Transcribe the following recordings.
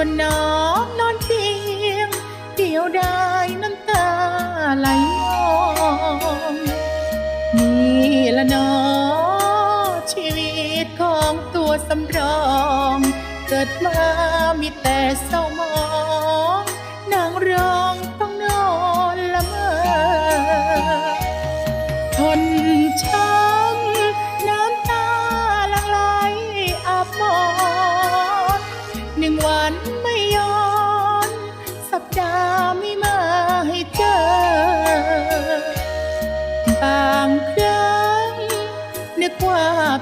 วนน้องนอนเตียง เดียวได้น้ำตาไหลนองนี่ละนอชีวิตของตัวสำรอง เกิดมามีแต่เศร้ามอง นางร้อง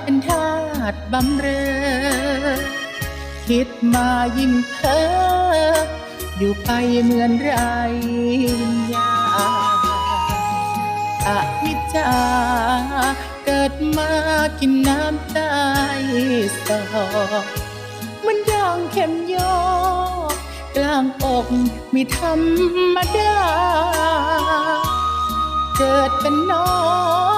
เป็นทาสบำเรอ คิดมายิ่งเพ้ออยู่ไปเหมือนไรวิญญาอวิชชาเกิดมากินน้ำตายสอมันย่างเข็มยอกลางอกมีธรรมดา เกิดเป็นน้อยความดีไม่มี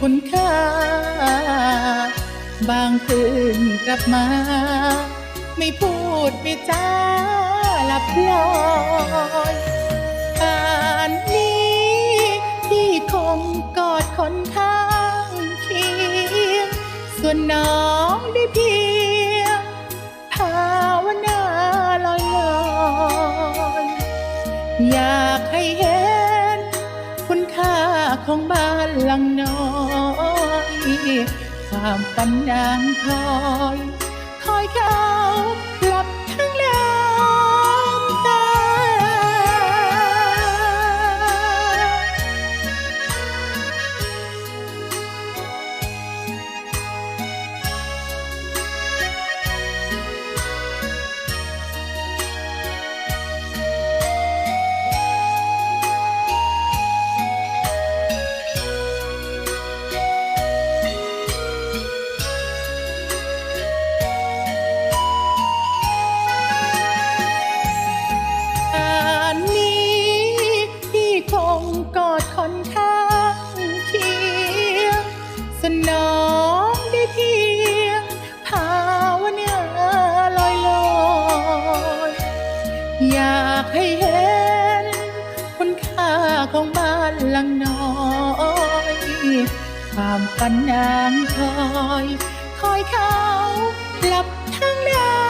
คุณค่า บางคืนกลับมา ไม่พูดไม่จาหลับลอยป่านนี้พี่คงกอดคนข้างเคียง ส่วนน้องได้เพียงภาวนาลอยลอยอยากให้เห็น ของบ้านหลังน้อยความฝันนางคอย คอยเขากลับ ของบ้านหลังน้อยความฝันนางคอย คอยเขากลับทางน้ำ